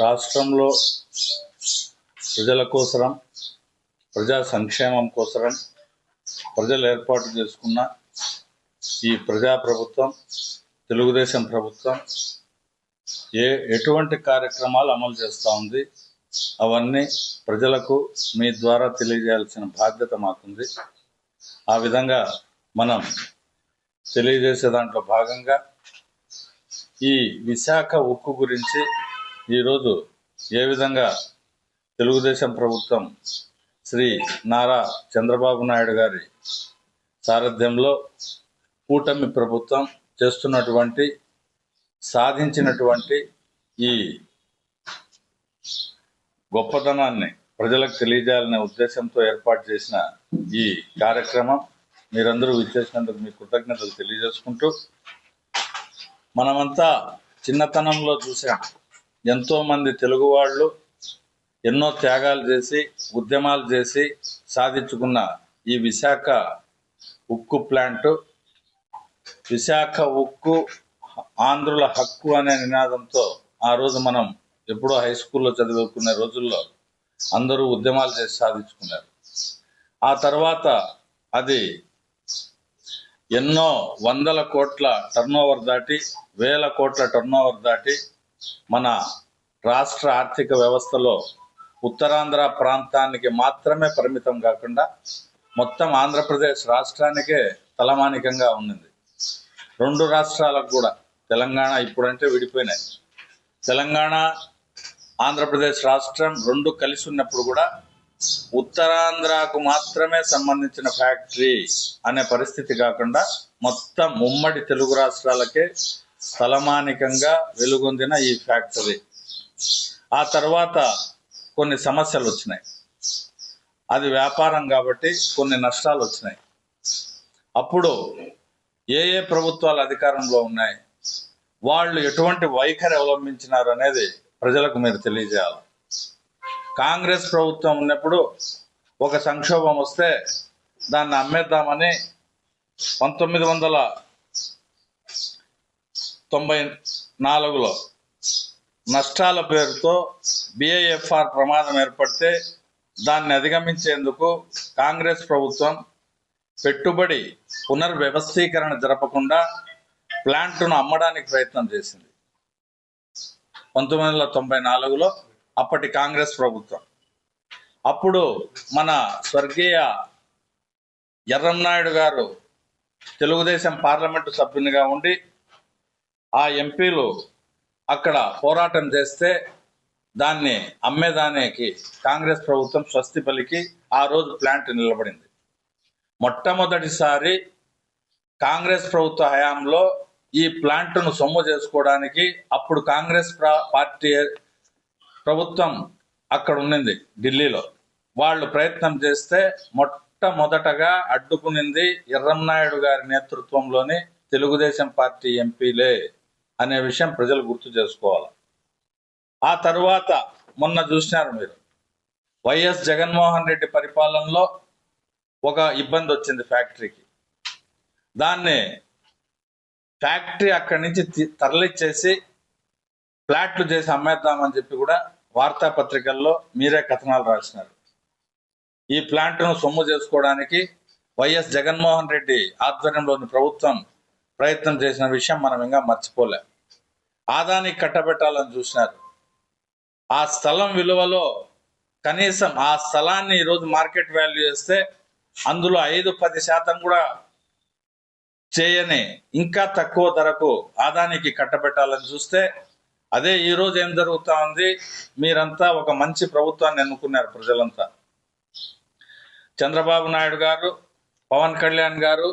రాష్ట్రంలో ప్రజల కోసరం ప్రజా సంక్షేమం కోసరం ప్రజలు ఏర్పాటు చేసుకున్న ఈ ప్రజా ప్రభుత్వం తెలుగుదేశం ప్రభుత్వం ఏ ఎటువంటి కార్యక్రమాలు అమలు చేస్తూ ఉంది అవన్నీ ప్రజలకు మీ ద్వారా తెలియజేయాల్సిన బాధ్యత మాకుంది. ఆ విధంగా మనం తెలియజేసే దాంట్లో భాగంగా ఈ విశాఖ ఉక్కు గురించి ఈరోజు ఏ విధంగా తెలుగుదేశం ప్రభుత్వం శ్రీ నారా చంద్రబాబు నాయుడు గారి సారథ్యంలో కూటమి ప్రభుత్వం చేస్తున్నటువంటి సాధించినటువంటి ఈ గొప్పతనాన్ని ప్రజలకు తెలియజేయాలనే ఉద్దేశంతో ఏర్పాటు చేసిన ఈ కార్యక్రమం మీరందరూ విచ్చేసినందుకు మీ కృతజ్ఞతలు తెలియజేసుకుంటూ మనమంతా చిన్నతనంలో చూసాం ఎంతోమంది తెలుగు వాళ్ళు ఎన్నో త్యాగాలు చేసి ఉద్యమాలు చేసి సాధించుకున్న ఈ విశాఖ ఉక్కు ప్లాంట్ విశాఖ ఉక్కు ఆంధ్రుల హక్కు అనే నినాదంతో ఆ రోజు మనం ఎప్పుడో హై స్కూల్లో చదువుకునే రోజుల్లో అందరూ ఉద్యమాలు చేసి సాధించుకున్నారు. ఆ తర్వాత అది ఎన్నో వందల కోట్ల టర్నోవర్ దాటి వేల కోట్ల టర్నోవర్ దాటి మన రాష్ట్ర ఆర్థిక వ్యవస్థలో ఉత్తరాంధ్ర ప్రాంతానికి మాత్రమే పరిమితం కాకుండా మొత్తం ఆంధ్రప్రదేశ్ రాష్ట్రానికే తలమానికంగా ఉన్నది. రెండు రాష్ట్రాలకు కూడా తెలంగాణ ఇప్పుడంటే విడిపోయినాయి. తెలంగాణ ఆంధ్రప్రదేశ్ రాష్ట్రం రెండు కలిసి ఉన్నప్పుడు కూడా ఉత్తరాంధ్రకు మాత్రమే సంబంధించిన ఫ్యాక్టరీ అనే పరిస్థితి కాకుండా మొత్తం ఉమ్మడి తెలుగు రాష్ట్రాలకే తలమానికంగా వెలుగొందిన ఈ ఫ్యాక్టరీ. ఆ తర్వాత కొన్ని సమస్యలు వచ్చినాయి. అది వ్యాపారం కాబట్టి కొన్ని నష్టాలు వచ్చినాయి. అప్పుడు ఏ ఏ ప్రభుత్వాలు అధికారంలో ఉన్నాయి? వాళ్ళు ఎటువంటి వైఖరి అవలంబించినారు అనేది ప్రజలకు మీరు తెలియజేయాలి. కాంగ్రెస్ ప్రభుత్వం ఉన్నప్పుడు ఒక సంక్షోభం వస్తే దాన్ని అమ్మేద్దామని పంతొమ్మిది వందల తొంభై నాలుగులో నష్టాల పేరుతో బిఐఎఫ్ఆర్ ప్రమాదం ఏర్పడితే దాన్ని అధిగమించేందుకు కాంగ్రెస్ ప్రభుత్వం పెట్టుబడి పునర్వ్యవస్థీకరణ జరపకుండా ప్లాంట్ను అమ్మడానికి ప్రయత్నం చేసింది. పంతొమ్మిది వందల తొంభై నాలుగులో అప్పటి కాంగ్రెస్ ప్రభుత్వం. అప్పుడు మన స్వర్గీయ ఎర్రంనాయుడు గారు తెలుగుదేశం పార్లమెంటు సభ్యునిగా ఉండి ఆ ఎంపీలు అక్కడ పోరాటం చేస్తే దాన్ని అమ్మేదానికి కాంగ్రెస్ ప్రభుత్వం స్వస్తి పలికి ఆ రోజు ప్లాంట్ నిలబడింది. మొట్టమొదటిసారి కాంగ్రెస్ ప్రభుత్వ హయాంలో ఈ ప్లాంట్ను సొమ్ము చేసుకోవడానికి అప్పుడు కాంగ్రెస్ ప్ర- పార్టీ ప్రభుత్వం అక్కడ ఉన్నింది ఢిల్లీలో. వాళ్ళు ప్రయత్నం చేస్తే మొట్టమొదటగా అడ్డుకునింది ఎర్రంనాయుడు గారి నేతృత్వంలోని తెలుగుదేశం పార్టీ ఎంపీలే. అనే విషయం ప్రజలు గుర్తు చేసుకోవాలి. ఆ తరువాత మొన్న చూసినారు మీరు. వైఎస్ జగన్మోహన్ రెడ్డి పరిపాలనలో ఒక ఇబ్బంది వచ్చింది ఫ్యాక్టరీకి. దాన్ని ఫ్యాక్టరీ అక్కడి నుంచి తరలిచ్చేసి ఫ్లాట్లు చేసి అమ్మేద్దామని చెప్పి కూడా వార్తాపత్రికల్లో మీరే కథనాలు రాసినారు. ఈ ప్లాంట్ను సొమ్ము చేసుకోవడానికి వైఎస్ జగన్మోహన్ రెడ్డి ఆధ్వర్యంలోని ప్రభుత్వం ప్రయత్నం చేసిన విషయం మనం ఇంకా మర్చిపోలే. ఆదానికి కట్టబెట్టాలని చూసినారు. ఆ స్థలం విలువలో కనీసం ఆ స్థలాన్ని ఈరోజు మార్కెట్ వాల్యూ చేస్తే అందులో ఐదు పది శాతం కూడా చేయని ఇంకా తక్కువ ధరకు ఆదానికి కట్టబెట్టాలని చూస్తే అదే ఈరోజు ఏం జరుగుతూ ఉంది? మీరంతా ఒక మంచి ప్రభుత్వాన్ని ఎన్నుకున్నారు ప్రజలంతా. చంద్రబాబు నాయుడు గారు పవన్ కళ్యాణ్ గారు